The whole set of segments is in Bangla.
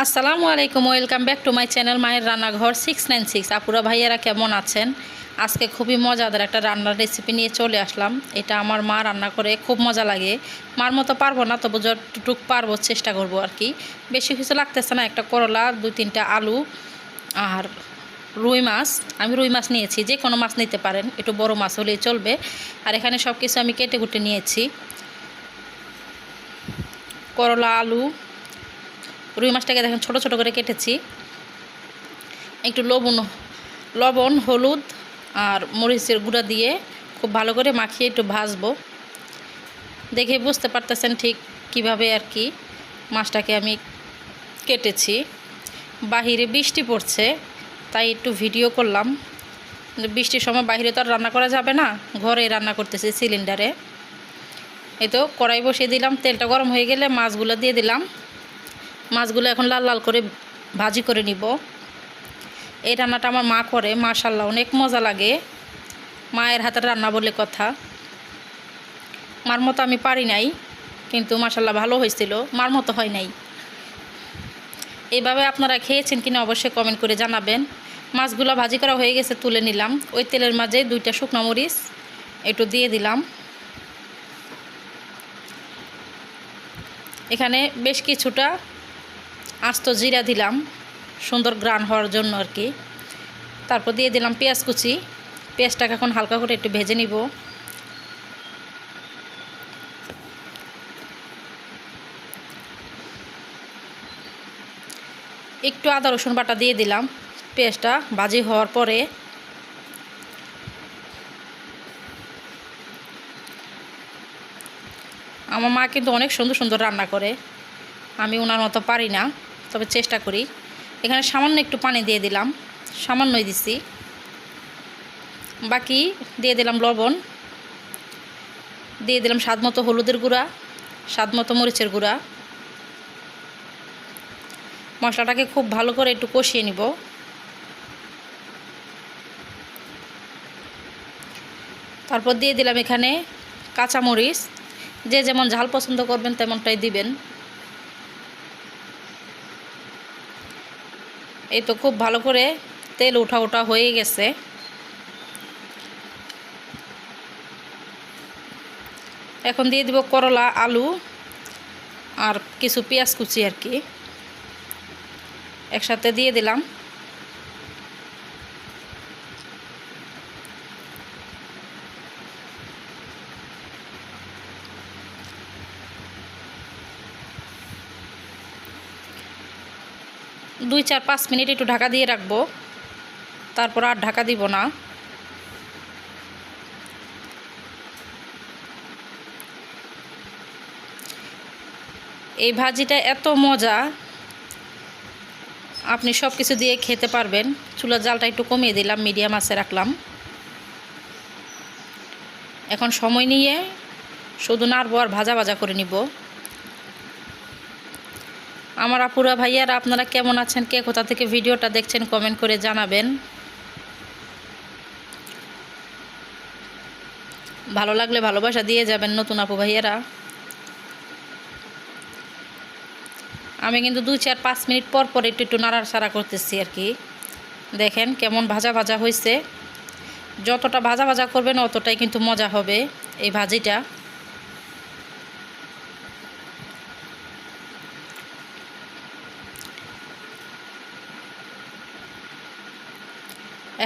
আসসালামু আলাইকুম, welcome back to my channel মায়ের রান্নাঘর সিক্স নাইন সিক্স। আপুরা ভাইয়ারা কেমন আছেন? আজকে খুবই মজাদার একটা রান্নার রেসিপি নিয়ে চলে আসলাম। এটা আমার মা রান্না করে, খুব মজা লাগে। মার মতো পারব না, তবু যতটুক পারব চেষ্টা করব আর কি। বেশি কিছু লাগতেছে না, একটা করলা, দুই তিনটা আলু আর রুই মাছ। আমি রুই মাছ নিয়েছি, যে কোনো মাছ নিতে পারেন, একটু বড় মাছ হলেই চলবে। আর এখানে সব কিছু আমি কেটে কুটে নিয়েছি। করলা, আলু রুই মাছটাকে দেখেন ছোট ছোট করে কেটেছি। একটু লবণ লবণ, হলুদ আর মরিচের গুঁড়া দিয়ে খুব ভালো করে মাখিয়ে একটু ভাজবো। দেখে বুঝতে পারতেছেন ঠিক কীভাবে আর কি মাছটাকে আমি কেটেছি। বাহিরে বৃষ্টি পড়ছে, তাই একটু ভিডিও করলাম। বৃষ্টির সময় বাইরে তো আর রান্না করা যাবে না ঘরে রান্না করতেছি সিলিন্ডারে। এই তো কড়াই বসিয়ে দিলাম, তেলটা গরম হয়ে গেলে মাছগুলো দিয়ে দিলাম। মাছগুলো এখন লাল লাল করে ভাজি করে নিব। এই রান্নাটা আমার মা করে মাশাল্লাহ অনেক মজা লাগে। মায়ের হাতের রান্না বলে কথা। মার মতো আমি পারি নাই, কিন্তু মাশাল্লাহ ভালো হয়েছিল, মার মতো হয় নাই। এইভাবে আপনারা খেয়েছেন কিনা অবশ্যই কমেন্ট করে জানাবেন। মাছগুলো ভাজি করা হয়ে গেছে, তুলে নিলাম। ওই তেলের মাঝে দুইটা শুকনো মরিচ একটু দিয়ে দিলাম। এখানে বেশ কিছুটা আস্ত জিরা দিলাম, সুন্দর গ্রান হওয়ার জন্য আর কি। তারপর দিয়ে দিলাম পেঁয়াজ কুচি। পেঁয়াজটাকে এখন হালকা করে একটু ভেজে নিব। একটু আদা রসুন বাটা দিয়ে দিলাম। পেঁয়াজটা ভাজি হওয়ার পরে আমার মা কিন্তু অনেক সুন্দর সুন্দর রান্না করে। আমি ওনার মতো পারি না। তবে চেষ্টা করি। এখানে সামান্য একটু পানি দিয়ে দিলাম। সামান্যই দিছি। বাকি দিয়ে দিলাম লবণ। দিয়ে দিলাম স্বাদ মতো হলুদের গুঁড়া, স্বাদ মতো মরিচের গুঁড়া। মশলাটাকে খুব ভালো করে একটু কষিয়ে নিব। তারপর দিয়ে দিলাম এখানে কাঁচামরিচ। যে যেমন ঝাল পছন্দ করবেন তেমনটাই দিবেন। এই তো খুব ভালো করে তেল উঠা উঠা হয়ে গেছে। এখন দিয়ে দিব করলা, আলু আর কিছু পেঁয়াজ কুচি আর কি। একসাথে দিয়ে দিলাম। দুই চার পাঁচ মিনিট একটু ঢাকা দিয়ে রাখব। তারপর আর ঢাকা দিব না। এই ভাজিটা এত মজা। আপনি সব কিছু দিয়ে খেতে পারবেন। চুলার জালটা একটু কমিয়ে দিলাম, মিডিয়াম আছে রাখলাম। এখন সময় নিয়ে শুধু নাড়বো আর ভাজা ভাজা করে নিব। আমার আপুরা ভাইয়ারা, আপনারা কেমন আছেন? কে কোথা থেকে ভিডিওটা দেখছেন কমেন্ট করে জানাবেন। ভালো লাগলে ভালোবাসা দিয়ে যাবেন নতুন আপু ভাইয়ারা। আমি কিন্তু দুই চার পাঁচ মিনিট পর পর একটু একটু নাড়াচাড়া করতেছি আর কি। দেখেন কেমন ভাজা ভাজা হয়েছে যতটা ভাজা ভাজা করবেন, অতটাই কিন্তু মজা হবে এই ভাজিটা।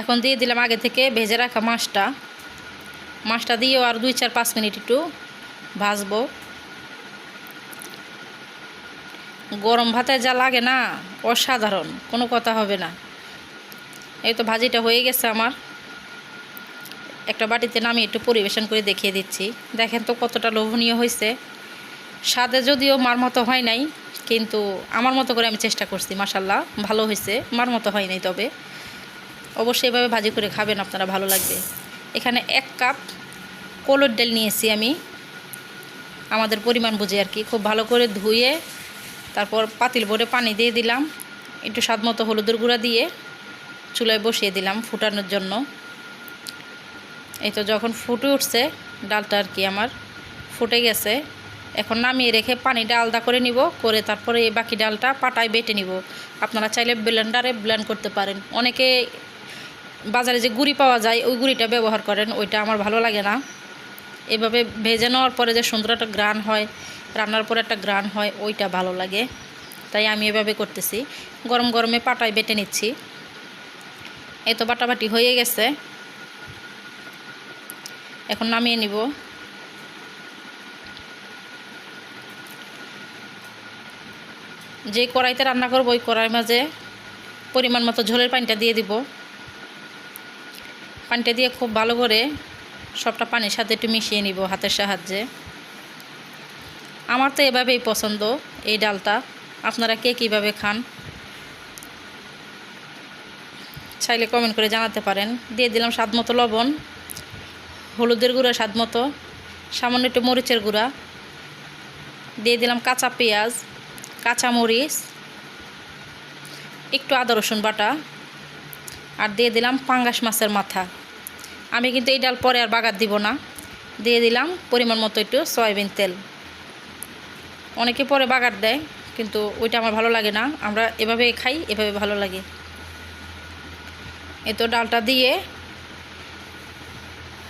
এখন দিয়ে দিলাম আগে থেকে ভেজে রাখা মাছটা। মাছটা দিয়েও আর দুই চার পাঁচ মিনিট একটু ভাজবো। গরম ভাতে যা লাগে না, অসাধারণ, কোনো কথা হবে না। এই তো ভাজিটা হয়ে গেছে আমার। একটা বাটিতে নামিয়ে একটু পরিবেশন করে দেখিয়ে দিচ্ছি। দেখেন তো কতটা লোভনীয় হয়েছে। স্বাদে যদিও মার মতো হয় নাই, কিন্তু আমার মতো করে আমি চেষ্টা করছি মাসাল্লাহ ভালো হয়েছে, মার মতো হয় নাই তবে। অবশ্যই এভাবে ভাজি করে খাবেন, আপনারা ভালো লাগবে। এখানে এক কাপ কলর ডাল নিয়েছি আমি। আমাদের পরিমাণ বুঝে আর কি, খুব ভালো করে ধুয়ে তারপর পাতিল ভরে পানি দিয়ে দিলাম। একটু স্বাদ মতো হলুদের গুঁড়া দিয়ে চুলায় বসিয়ে দিলাম ফুটানোর জন্য। এই তো যখন ফুটে উঠছে, ডালটা আর কি আমার ফুটে গেছে। এখন নামিয়ে রেখে পানিটা আলাদা করে নিব, করে তারপরে এই বাকি ডালটা পাটায় বেটে নিব। আপনারা চাইলে ব্লেন্ডারে ব্লেন্ড করতে পারেন। অনেকে বাজারে যে গুড়ি পাওয়া যায়, ওই গুড়িটা ব্যবহার করেন, ওইটা আমার ভালো লাগে না। এভাবে ভেজে নেওয়ার পরে যে সুন্দর একটা গ্রান হয়, রান্নার পরে একটা গ্রান হয়, ওইটা ভালো লাগে। তাই আমি এভাবে করতেছি। গরম গরমে পাটায় বেটে নিচ্ছি। এই তো বাটাবাটি হয়ে গেছে। এখন নামিয়ে নিব। যে কড়াইতে রান্না করব, ওই কড়াইয়ের মাঝে পরিমাণ মতো ঝোলের পানিটা দিয়ে দিব। পানিটা দিয়ে খুব ভালো করে সবটা পানির সাথে একটু মিশিয়ে নিব হাতের সাহায্যে। আমার তো এভাবেই পছন্দ এই ডালটা। আপনারা কে কীভাবে খান? চাইলে কমেন্ট করে জানাতে পারেন। দিয়ে দিলাম স্বাদ মতো লবণ, হলুদের গুঁড়া স্বাদ মতো, সামান্য একটু মরিচের গুঁড়া। দিয়ে দিলাম কাঁচা পেঁয়াজ, কাঁচা মরিচ, একটু আদা রসুন বাটা। আর দিয়ে দিলাম পাঙ্গাস মাছের মাথা। আমি কিন্তু এই ডাল পরে আর বাগার দিব না। দিয়ে দিলাম পরিমাণ মতো একটু সয়াবিন তেল। অনেকে পরে বাগার দেয়, কিন্তু ওইটা আমার ভালো লাগে না। আমরা এভাবে খাই, এভাবে ভালো লাগে। এ তো ডালটা দিয়ে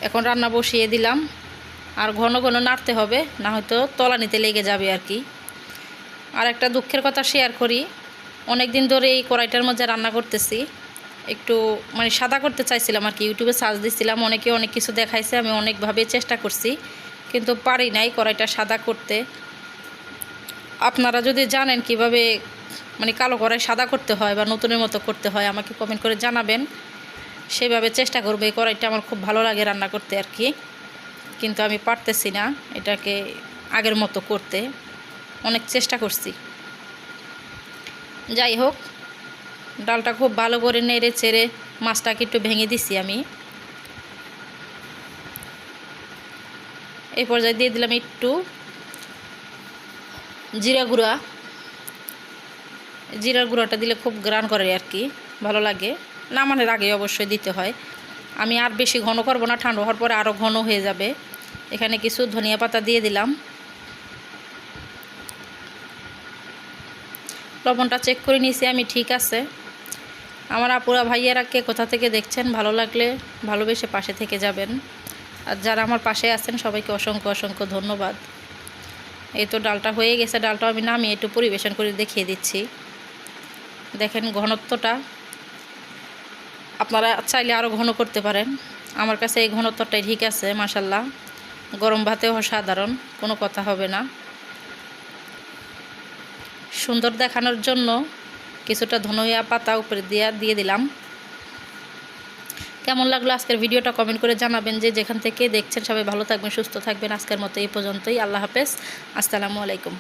এখন রান্না বসিয়ে দিলাম। আর ঘন ঘন নাড়তে হবে, না হয়তো তলানিতে লেগে যাবে আর কি। আর একটা দুঃখের কথা শেয়ার করি। অনেক দিন ধরে এই কড়াইটার মধ্যে রান্না করতেছি। একটু মানে সাদা করতে চাইছিলাম আর কি, ইউটিউবে সার্চ দিছিলাম, অনেকে অনেক কিছু দেখাইছে, আমি অনেকভাবে চেষ্টা করছি, কিন্তু পারি নাই কড়াইটা সাদা করতে। আপনারা যদি জানেন কীভাবে মানে কালো কড়াই সাদা করতে হয় বা নতুনের মতো করতে হয়, আমাকে কমেন্ট করে জানাবেন। সেভাবে চেষ্টা করব, এই কড়াইটা আমার খুব ভালো লাগে রান্না করতে আর কি। কিন্তু আমি পারতেছি না এটাকে আগের মতো করতে। অনেক চেষ্টা করছি। যাই হোক ডালটা খুব ভালো করে নেড়ে চেড়ে মাছটাকে একটু ভেঙে দিছি আমি। এই পর্যায়ে দিয়ে দিলাম একটু জিরা গুঁড়া। জিরার গুঁড়াটা দিলে খুব গ্রান করে আর কি, ভালো লাগে। নামানোর আগে অবশ্যই দিতে হয়। আমি আর বেশি ঘন করব না, ঠান্ডা হওয়ার পরে আরও ঘন হয়ে যাবে। এখানে কিছু ধনিয়া পাতা দিয়ে দিলাম। লবণটা চেক করে নিয়েছি আমি, ঠিক আছে। আমার আপুরা ভাইয়েরা কে কোথা থেকে দেখছেন, ভালো লাগলে ভালোবেসে পাশে থেকে যাবেন। আর যারা আমার পাশে আছেন, সবাইকে অসংখ্য অসংখ্য ধন্যবাদ। এই তো ডালটা হয়ে গেছে ডালটা আমি নামিয়ে একটু পরিবেশন করে দেখিয়ে দিচ্ছি। দেখেন ঘনত্বটা। আপনারা চাইলে আরও ঘন করতে পারেন। আমার কাছে এই ঘনত্বটাই ঠিক আছে মাসাল্লাহ গরম ভাতেও সাধারণ কোনো কথা হবে না। সুন্দর দেখানোর জন্য কিছুটা ধনিয়া পাতা উপরে দিয়ে দিয়ে দিলাম। কেমন লাগল আজকের ভিডিওটা কমেন্ট করে জানাবেন যে যেখান থেকে দেখছেন সবাই ভালো থাকবেন, সুস্থ থাকবেন। আজকের মতো এই পর্যন্তই। আল্লাহ হাফেজ। আসসালামু আলাইকুম।